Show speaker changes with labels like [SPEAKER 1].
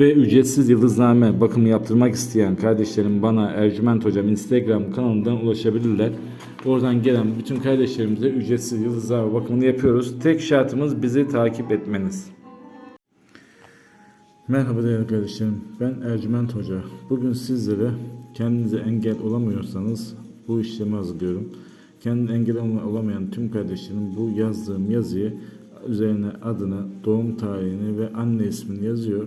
[SPEAKER 1] Ve ücretsiz yıldızname bakımı yaptırmak isteyen kardeşlerim bana Ercüment Hocam Instagram kanalından ulaşabilirler. Oradan gelen bütün kardeşlerimize ücretsiz yıldızname bakımını yapıyoruz. Tek şartımız bizi takip etmeniz. Merhaba değerli kardeşlerim. Ben Ercüment Hoca. Bugün sizlere kendinize engel olamıyorsanız bu işlemi hazırlıyorum. Kendine engel olamayan tüm kardeşlerim bu yazdığım yazıyı üzerine adını, doğum tarihini ve anne ismini yazıyor.